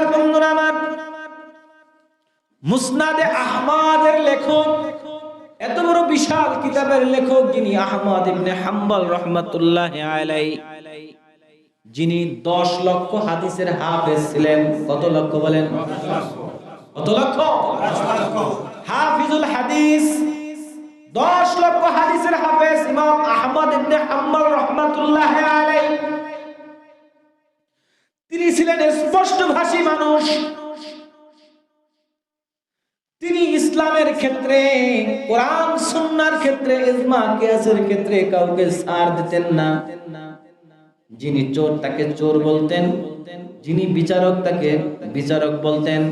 আমার বন্ধুরা আমার, মুসনাদে আহমাদের লেখক, এত বড় বিশাল কিতাবের লেখক যিনি আহমদ ইবনে হাম্বল রহমাতুল্লাহ আলাই যিনি দশ লক্ষ হাদিসের হাফেজ ছিলেন। কত লক্ষ বলেন? কত লক্ষ? হাফিজুল হাদিস, দশ লক্ষ হাদিসের হাফেজ ইমাম আহমদ ইবনে হাম্বল রহমাতুল্লাহ আলাই ছিলেন স্পষ্ট ভাষী মানুষ। তিনি ইসলামের ক্ষেত্রে, কোরআন, সুন্নার ক্ষেত্রে, ইজমা, কিয়াসের ক্ষেত্রে কাউকে ছাড় দিতেন না। যিনি চোর, তাকে চোর বলতেন। যিনি বিচারক, তাকে বিচারক বলতেন।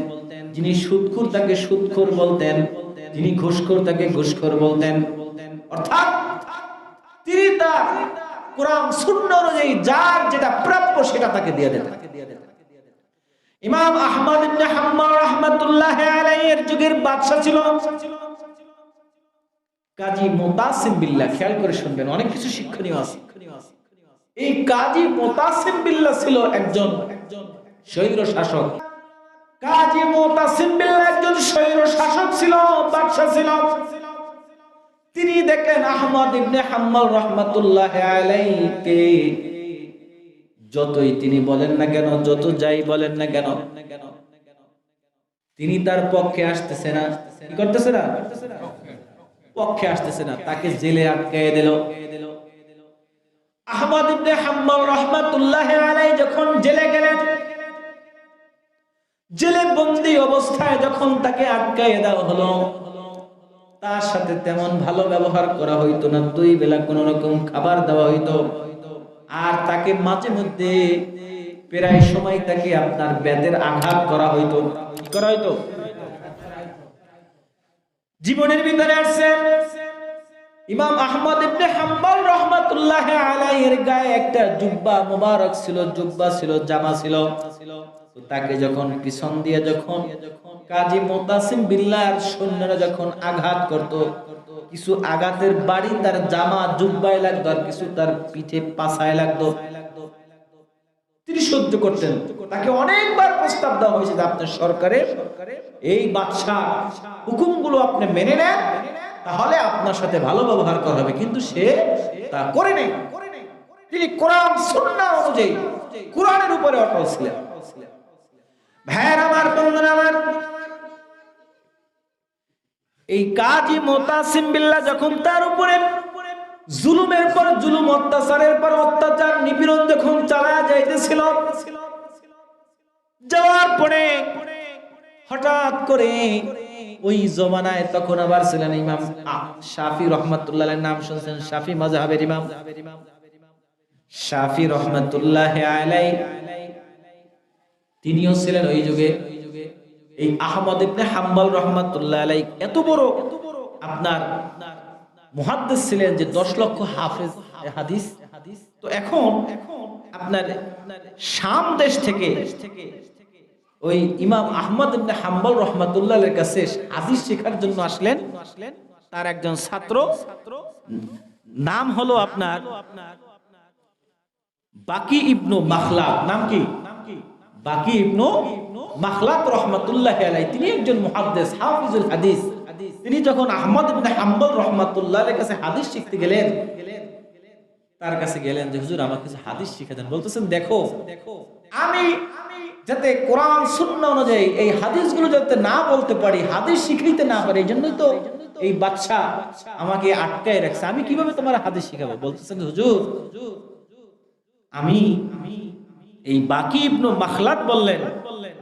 যিনি সুদখোর তাকে সুদখোর বলতেন। যিনি ঘুষখোর, তাকে ঘুষখোর বলতেন। অর্থাৎ, তিনি তার কোরআন শূন্য অনুযায়ী যার যেটা প্রাপ্য সেটা তাকে দিয়ে দেন। ইমাম আহমদ ইবনে রাহমাতুল্লাহ আলাইহির যুগের বাদশা ছিল। কাজী মুতাসিম বিল্লাহ, খেয়াল করে শুনবেন, অনেক কিছু শিক্ষণীয় আছে। এই কাজী মুতাসিম বিল্লাহ ছিল একজন স্বৈর শাসক। কাজী মুতাসিম বিল্লাহ একজন স্বৈর শাসক ছিল বাদশা ছিল। তিনি দেখলেন আহমদ ইবনে হাম্মাল রহমাতুল্লাহ আলাইকে যতই তিনি বলেন না কেন, যত যাই বলেন না কেন, তিনি তার পক্ষে আসতেছে না। করতেছে না? পক্ষে আসতেছে না। তাকে জেলে আটকায় দিল। আহমদ ইবনে হাম্মাল রহমাতুল্লাহ আলাই যখন জেলে গেলেন, জেলে বন্দি অবস্থায় যখন তাকে আটকায় দেওয়া হলো তার সাথে তেমন ভালো ব্যবহার করা হইতো না। দুই বেলা কোন রকম খাবার দেওয়া হইতো। আর তাকে মাঝে মধ্যে প্রায় সময় তাকে আপনার বেদের আঘাত করা হইতো। কি করা হইতো? জীবনের ভিতরে আসছে ইমাম আহমদ ইবনে হাম্বল রহমাতুল্লাহ আলাইহির গায়ে একটা জুব্বা মোবারক ছিল, জুব্বা ছিল, জামা ছিল। তাকে যখন পিছন দিয়ে যখন কাজী মুতাসিম বিল্লাহর সৈন্যরা যখন আঘাত করত, কিছু আঘাতের বাড়ি তার জামা জুব্বায় লাগতো আর কিছু তার পিঠে পাছায় লাগতো। তিনি সহ্য করতেন। তাকে অনেকবার প্রস্তাব দেওয়া হয়েছে আপনার সরকারের এই বাদশাহ আপনি মেনে নেন, তাহলে আপনার সাথে ভালো ব্যবহার করা হবে। কিন্তু সে তা করে নেই। তিনি কোরআন, সুন্নাহ অনুযায়ী কোরআনের উপরে অটল ছিলেন। ভাইয়ের আমার, বন্ধুরা আমার। এই কাজী মোতাসিম বিল্লাহ যখন তার উপরে জুলুমের পর জুলুম, অত্যাচারের পর অত্যাচার, নিপীড়ন যখন চালায়া যাইতেছিল, যাওয়ার পরে হঠাৎ করে ওই জমানায় তখন আবার ছিলেন ইমাম শাফি রহমাতুল্লাহ নাম শুনছেন, শাফি মাজহাবের ইমাম। শাফি রহমাতুল্লাহ আলাই তিনিও ছিলেন ওই যুগে এই আহমদ ইবনে হাম্বাল রহমাতুল্লাহ আলাই এত বড় এত বড় আপনার মুহাদ্দিস ছিলেন যে 10 লক্ষ হাফেজ হাদিস। তো এখন এখন আপনার শাম দেশ থেকে ওই ইমাম আহমদ ইবনে হাম্বাল রহমাতুল্লাহ কাছে হাদিস শেখার জন্য আসলেন। তার একজন ছাত্র। নাম হলো আপনার বাকি ইবনু মাখলা নাম কি? বাকি ইবনু মাখলাত রহমাতুল্লাহ তিনি একজন হাফিজুল হাদিস। তিনি যখন আহমদ ইবনে হাম্বল কাছে হাদিস শিখতে গেলেন, তার কাছে গেলেন যে, হুজুর কিছু হাদিস শিখে দেন। বলতেছেন, দেখো, আমি যাতে কোরআন শূন্য অনুযায়ী এই হাদিসগুলো যাতে না বলতে পারি, হাদিস শিখাইতে না পারি, এই জন্যই তো এই বাচ্চা আমাকে আটকায় রাখছে। আমি কীভাবে তোমার হাদিস শিখাবো? বলতেছেন, হুজুর, আমি এই বাকি ইবনু মাখলাত বললেন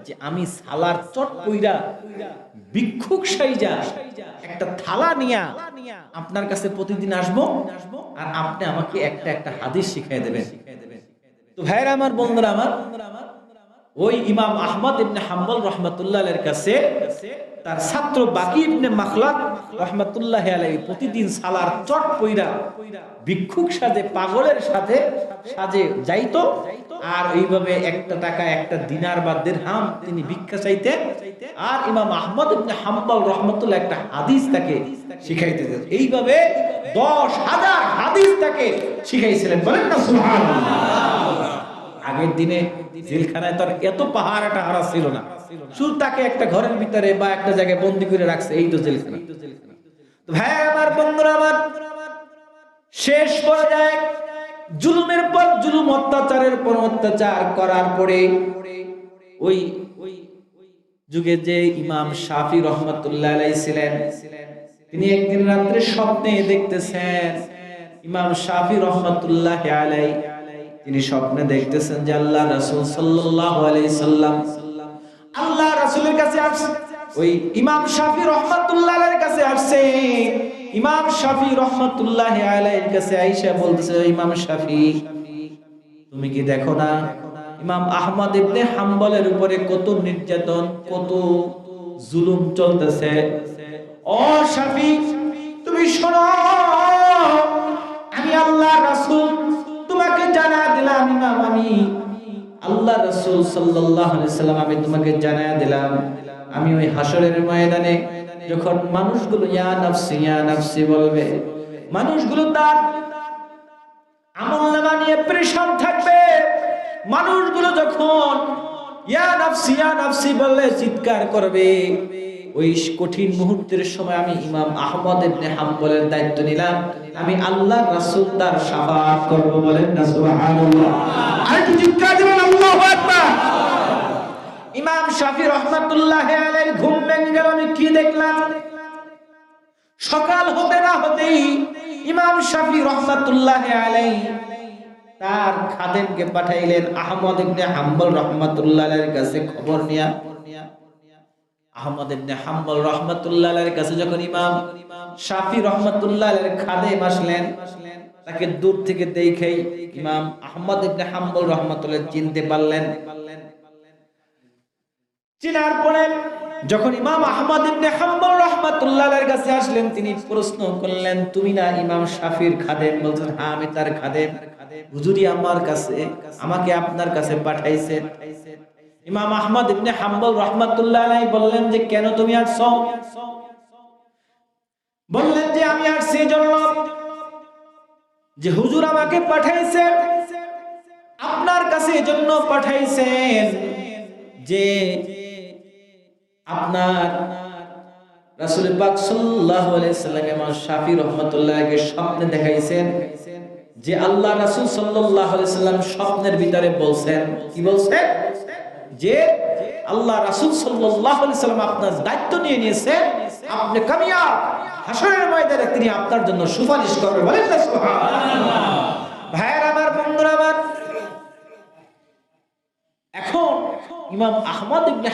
যে আমি সালার চট কইরা ভিক্ষুক সাইজা একটা থালা নিয়া আপনার কাছে প্রতিদিন আসব আর আপনি আমাকে একটা একটা হাদিস শিখাই দেবেন। তো ভাইরা আমার, বন্ধুরা আমার ওই ইমাম আহমদ ইবনে হাম্বল রহমতুল্লাহ এর কাছে তার ছাত্র বাকি ইবনে মাখলাত রহমতুল্লাহ আলাইহি প্রতিদিন সালার চট পইরা ভিক্ষুক সাজে, পাগলের সাথে সাজে যাইতো। আর এইভাবে একটা টাকা, একটা দিনার বা দিরহাম তিনি ভিক্ষা চাইতেন আর ইমাম আহমদ ইবনে হাম্বল রহমতুল্লাহ একটা হাদিস তাকে শিখাইতে এইভাবে দশ হাজার হাদিস তাকে শিখাইছিলেন। বলেন না, সুবহানাল্লাহ। আগের দিনে জেলখানায় তার এত পাহাড় একটা হারা ছিল না। শুধু তাকে একটা ঘরের ভিতরে বা একটা জায়গায় বন্দি করে রাখছে, এই তো জেলখানা। ভাই, আমার বন্ধুরা, আমার শেষ পর্যায়ে জুলুমের পর জুলুম, অত্যাচারের পর অত্যাচার করার পরে ওই ওই যুগে যে ইমাম শাফি রহমতুল্লাহ ছিলেন, তিনি একদিন রাত্রে স্বপ্নে দেখতেছেন ইমাম শাফি রহমতুল্লাহ আলাই তিনি স্বপ্নে দেখতেছেন যে আল্লাহ রাসূল সাল্লাল্লাহু আলাইহি সাল্লাম আল্লাহ রাসূলের কাছে আসছে। ওই ইমাম শাফি রহমতুল্লাহ কাছে আসছে। ইমাম শাফি রহমতুল্লাহ আলাইহির কাছে আয়েশা বলতেছে ইমাম শাফি, তুমি কি দেখো না? ইমাম আহমদ ইবনে হাম্বলের উপরে কত নির্যাতন, কত জুলুম চলতেছে। ও শাফি, তুমি শোনো, আমি আল্লাহ রাসূল জানা দিলাম, ইমাম আমি। আল্লাহ রাসূল সাল্লাল্লাহু আলাইহি সাল্লাম, আমি তোমাকে জানা দিলাম। আমি ওই হাসরের ময়দানে যখন মানুষগুলো, ইয়া নাফসি ইয়া নাফসি বলবে, মানুষগুলো তার আমল নামা নিয়ে পরেশান থাকবে। মানুষগুলো যখন, ইয়া নাফসি ইয়া নাফসি বললে চিৎকার করবে। ওই কঠিন মুহূর্তের সময় আমি ইমাম আহমদ ইবনে হাম্বলের দায়িত্ব নিলাম। আমি আল্লাহ রাসূল তার শাফাআত করব বলেন না, সুবহানাল্লাহ। আর কি চিৎকার দিবেন, আল্লাহু আকবার। ইমাম শাফি আলাইহির ঘুম ভেঙে গেল, আমি কি দেখলাম? সকাল হতে না হতেই ইমাম শাফি রহমাতুল্লাহ আলাইহি তার খাদেমকে পাঠাইলেন আহমদ ইবনে হাম্বল রহমাতুল্লাহ আলাইহির কাছে খবর নিয়া। আহমদ ইবনে হাম্বল কাছে যখন ইমাম শাফি তাকে দূর থেকে দেখেই ইমাম আহমদ ইবনে হাম্বল রহমাতুল্লাহ চিনতে পারলেন। চিনার পরে যখন ইমাম আহমদ ইবনে হাম্বল রাহমাতুল্লাহ কাছে আসলেন, তিনি প্রশ্ন করলেন, তুমি না ইমাম শাফির খাদেম বলছেন হ্যাঁ আমি তার খাদেম হুজুরি আমার কাছে, আমাকে আপনার কাছে পাঠাইছেন ইমাম আহমদ ইবনে হাম্বল রাহমাতুল্লাহ আলাইহি বললেন যে, কেন তুমি আর আসছো বললেন যে, আমি আসছি জন্য যে হুজুর আমাকে পাঠাইছেন আপনার কাছে এজন্য পাঠাইছেন যে, আপনার রাসূল পাক সাল্লাল্লাহু আলাইহি সাল্লাম ইমাম শাফি রাহমাতুল্লাহকে স্বপ্নে দেখাইছেন যে, আল্লাহ রাসূল সাল্লাল্লাহু আলাইহি সাল্লাম স্বপ্নের ভিতরে বলছেন। কি বলছেন? যে আল্লাহ রাসূল সাল্লাম আপনার দায়িত্ব নিয়ে নিয়েছেন আপনি কামিয়াব। হাসরের ময়দানে তিনি আপনার জন্য সুপারিশ করবেন বলেন ভাইয়ের আমার, বন্ধুরা আমার। এখন ইমাম আহমদ ইবনে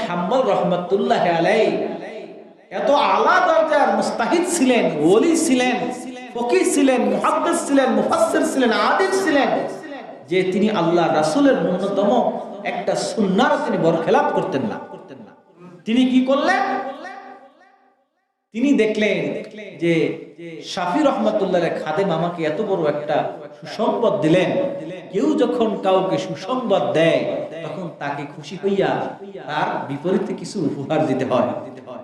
রহমাতুল্লাহ আলাই এত আলা দরজার মুস্তাহিদ ছিলেন, ওলি ছিলেন, ফকিহ ছিলেন ছিলেন, মুফাসসির ছিলেন, আদিল ছিলেন, যে তিনি আল্লাহ রাসূলের ন্যূনতম একটা সুন্নাহর তিনি বরখেলাপ করতেন না। করতেন না তিনি কি করলেন? তিনি দেখলেন যে শাফি রহমতুল্লাহ খাদেম আমাকে এত বড় একটা সুসংবাদ দিলেন। কেউ যখন কাউকে সুসংবাদ দেয়, তখন তাকে খুশি হইয়া তার বিপরীতে কিছু উপহার দিতে হয়।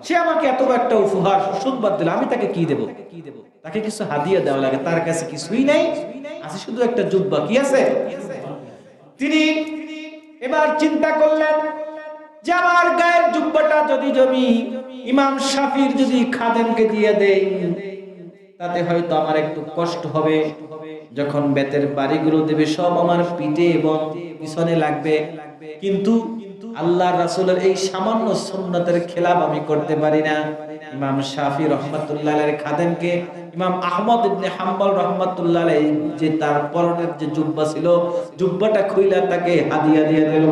সে আমাকে এত একটা উপহার, সুসংবাদ দিল, আমি তাকে কি দেব কি দেব? তাকে কিছু হাদিয়া দেওয়া লাগে, তার কাছে কিছুই নাই। আছে শুধু একটা জুব্বা, কি আছে? তিনি এবার চিন্তা করলেন যে আমার গায়ের জুব্বাটা যদি জমি ইমাম শাফির যদি খাদেমকে দিয়ে দেই, তাতে হয়তো আমার একটু কষ্ট হবে। যখন বেতের বাড়িগুলো দেবে, সব আমার পিঠে এবং পিছনে লাগবে। কিন্তু আল্লাহ রাসূলের এই সামান্য সুন্নতের খেলাপ আমি করতে পারি না। ইমাম শাফি রহমাতুল্লাহ খাদেমকে, ইমাম আহমদ ইবনে হাম্বল রহমাতুল্লাহ যে তার পরনের যে জুব্বা ছিল, জুব্বাটা খুইলা তাকে হাদিয়া দিয়ে দিল।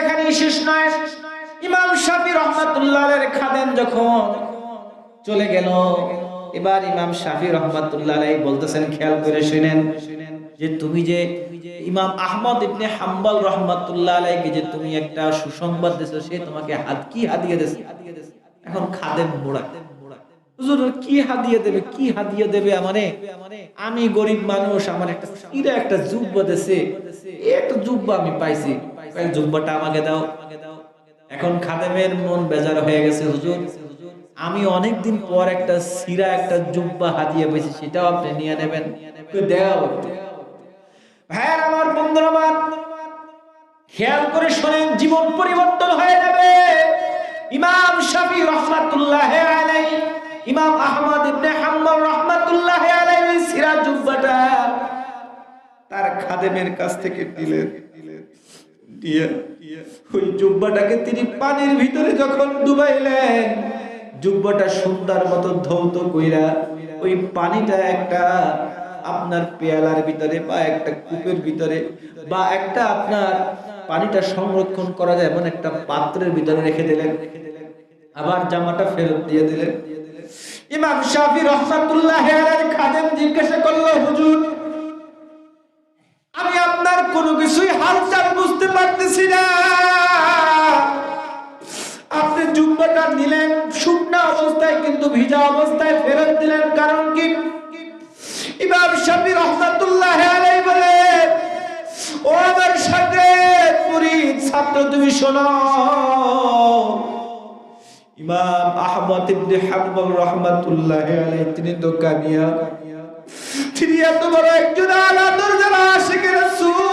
এখানে শেষ ইমাম শাফি রহমাতুল্লাহ খাদেম যখন চলে গেল এবার ইমাম শাফি রহমাতুল্লাহ বলতেছেন, খেয়াল করে শুনেন যে তুমি যে ইমাম আহমদ ইবনে হাম্বল রহমাতুল্লাহ আলাইহি যে তুমি একটা সুসংবাদ দিছো সে তোমাকে হাত কি হাদিয়া দিয়েছে? এখন খাদেম মোড়া। কি হাদিয়া দেবে? কি হাদিয়া দেবে আমারে? আমি গরিব মানুষ, আমার একটা ইরা একটা দেছে এই একটা জুব্বা আমি পাইছি। এই জুব্বাটা আমাকে দাও। এখন খাদেমের মন বেজার হয়ে গেছে, হুজুর। আমি অনেকদিন পর একটা সিরা একটা জুব্বা হাতিয়ে পেয়েছি সেটাও আপনি নিয়ে নেবেন। একটু দেও ভাইয়ার আমার বন্ধুরা খেয়াল করে শোনেন, জীবন পরিবর্তন হয়ে যাবে। ইমাম শাফি রহমাতুল্লাহ আলাই ইমাম আহমদ ইবনে হাম্বল রহমাতুল্লাহ আলাই সিরা জুব্বাটা তার খাদেমের কাছ থেকে দিলেন। দিয়ে ওই জুব্বাটাকে তিনি পানির ভিতরে যখন ডুবাইলেন জুব্বাটা সুন্দর মতো ধৌত কইরা ওই পানিটা একটা আপনার পেয়ালার ভিতরে বা একটা কূপের ভিতরে বা একটা আপনার পানিটা সংরক্ষণ করা যায়, এমন একটা পাত্রের ভিতরে রেখে দিলেন। আবার জামাটা ফেরত দিয়ে দিলেন। ইমাম শাফি রহমাতুল্লাহ খাদেম জিজ্ঞাসা করল, হুজুর, আমি আপনার কোনো কিছুই হালচাল বুঝতে পারতেছি না। জুব্বাটা নিলেন, শুকনা অবস্থায় কিন্তু ভিজা অবস্থায় ফেরত দিলেন। কারণ কি? ইমাম শাফি রহমাতুল্লাহ আলাইহি বলে, ও আমার মুরিদ, ছাত্র তুমি শোনো। ইমাম আহমদ ইবনে হাম্বল রহমাতুল্লাহ আলাইহি, তিনি তিনি এত বড় একজন আলা দরজার আশিকের রাসূল।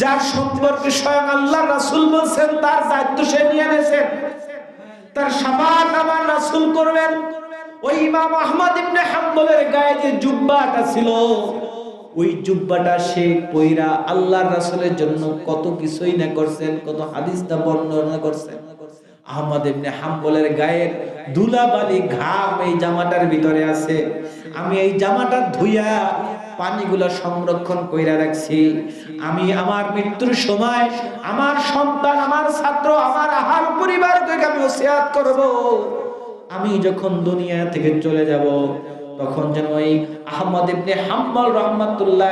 যার সম্পর্কে স্বয়ং আল্লাহ রাসূল বলছেন, তার দায়িত্ব সে নিয়ে নিয়েছেন তার সাফাত আমার রাসুল করবেন। ওই ইমাম আহমদ ইবনে হাম্বলের গায়ে যে জুব্বাটা ছিল, ওই জুব্বাটা সে পয়রা আল্লাহর রাসূলের জন্য কত কিছুই না করছেন, কত হাদিস হাদিসটা বর্ণনা করছেন। আহমদ ইবনে হাম্বলের গায়ের ধুলাবালি ঘাম এই জামাটার ভিতরে আছে। আমি এই জামাটা ধুইয়া পানিগুলো সংরক্ষণ কইরা রাখছি। আমি আমার মৃত্যুর সময় আমার সন্তান, আমার ছাত্র, আমার আহার পরিবারকে আমি ওসিয়াত করব। আমি যখন দুনিয়া থেকে চলে যাব, তখন যেন ওই আহমদ ইবনে হাম্বল রহমাতুল্লাহ